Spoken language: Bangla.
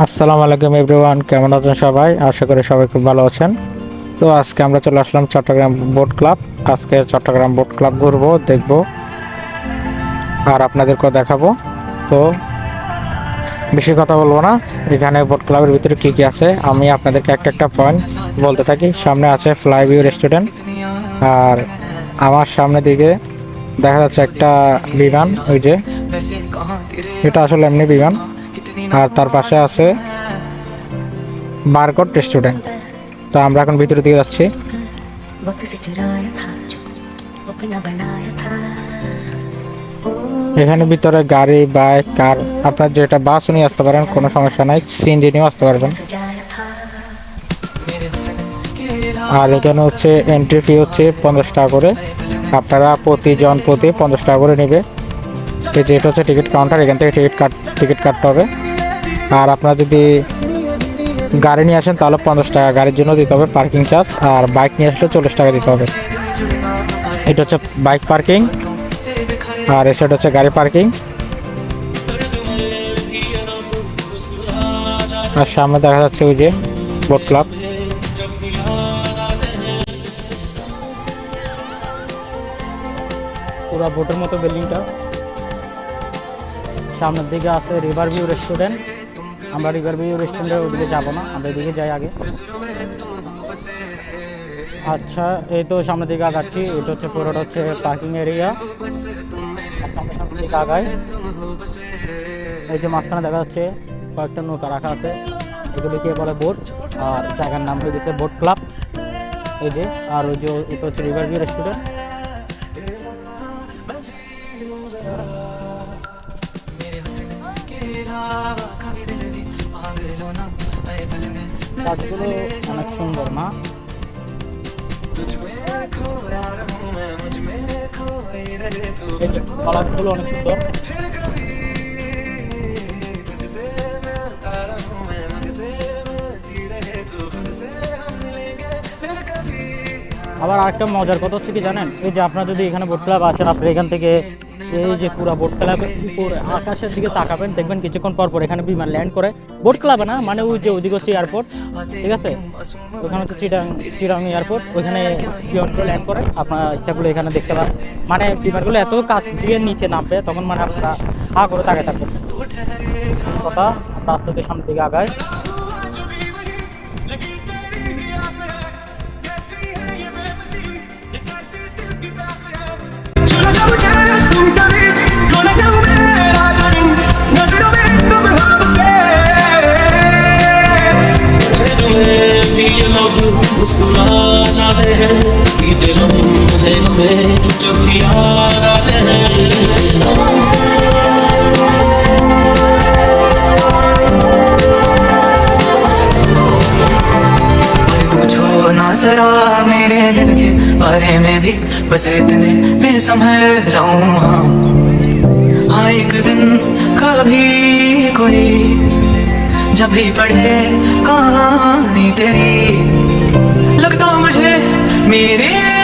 আসসালামু আলাইকুম এভরিওয়ান, কেমন আছেন সবাই? আশা করি সবাই খুব ভালো আছেন। তো আজকে আমরা চলে আসলাম চট্টগ্রাম বোট ক্লাব। আজকে চট্টগ্রাম বোট ক্লাব ঘুরবো, দেখব, আর আপনাদেরকেও দেখাবো। তো বেশি কথা বলব না, এখানে বোট ক্লাবের ভিতরে কি কি আছে, আমি আপনাদেরকে একটা একটা পয়েন্ট বলতে থাকি। সামনে আছে ফ্লাইভিউ রেস্টুরেন্ট আর আমার সামনে দিকে দেখা যাচ্ছে একটা বিমান, ওই যে, এটা আসলে এমনি বিমান। আর তার পাশে আছে মার্কট রেস্টুরেন্ট। তো আমরা এখন ভিতরের দিকে যাচ্ছি। এখানে ভিতরে গাড়ি, বাইক, কার, আপনার যেটা বাস নিয়ে আসতে পারেন, কোনো সমস্যা নাই। সিএনজি নিয়েও আসতে পারবেন। আর এখানে হচ্ছে এন্ট্রি ফি হচ্ছে পঞ্চাশ টাকা করে। আপনারা প্রতিজন প্রতি পঞ্চাশ টাকা করে নেবে। যেটা হচ্ছে টিকিট কাউন্টার এখান থেকে টিকিট কাট টিকিট কাটতে হবে। আর আপনারা যদি গাড়ি নিয়ে আসেন, তাহলে পঞ্চাশ টাকা গাড়ির জন্য দিতে হবে পার্কিং চার্জ আর বাইক নিয়ে আসলে চল্লিশ টাকা দিতে হবে। এটা হচ্ছে বাইক পার্কিং আর এ সাইড হচ্ছে গাড়ি পার্কিং আর সামনে দেখা যাচ্ছে ওই যে বোট ক্লাব পুরো বোটের মতো বিল্ডিংটা সামনের দিকে আছে রিভার ভিউ রেস্টুরেন্ট আমরা রিভার ভিউ রেস্টুরেন্টের ওদিকে যাব না, আমরা এদিকে যাই আগে। আচ্ছা এই তো সামনের দিকে আগাচ্ছি, এটা হচ্ছে পুরোটা হচ্ছে পার্কিং এরিয়া আচ্ছা এই যে মাঝখানে দেখা যাচ্ছে, কয়েকটা নৌকা রাখা আছে এগুলিকে বলে বোট আর জায়গার নাম হয়ে দিচ্ছে বোট ক্লাব এই যে, আর ওই যে, এটা হচ্ছে রিভার ভিউ রেস্টুরেন্ট গাছগুলো অনেক সুন্দর অনেক সুন্দর। আবার আরেকটা মজার কথা হচ্ছে কি জানেন? এই যে আপনারা যদি এখানে বোট ক্লাব আসেন আপনি এখান থেকে এই যে পুরো বোট উপরে আকাশের দিকে তাকাবেন দেখবেন কিছুক্ষণ পর পর এখানে বিমান ল্যান্ড করে। বোট ক্লাবে না মানে ওই যে ওইদিকে হচ্ছে এয়ারপোর্ট ঠিক আছে? ওখানে হচ্ছে চিটাং চিটাং এয়ারপোর্ট ওইখানে বিমানগুলো ল্যান্ড করে। আপনার ইচ্ছাগুলো এখানে দেখতে পান মানে বিমানগুলো এত কাছ দিয়ে নিচে নামবে তখন মানে আপনারা হা করে তাকে থাকবেন। কথা আমরা আস্তে আস্তে সামনের দিকে আগাই बस इतने में संभल जाऊँ हाँ हाँ एक दिन कभी कोई जब भी पढ़े कहानी तेरी, लगता मुझे मेरे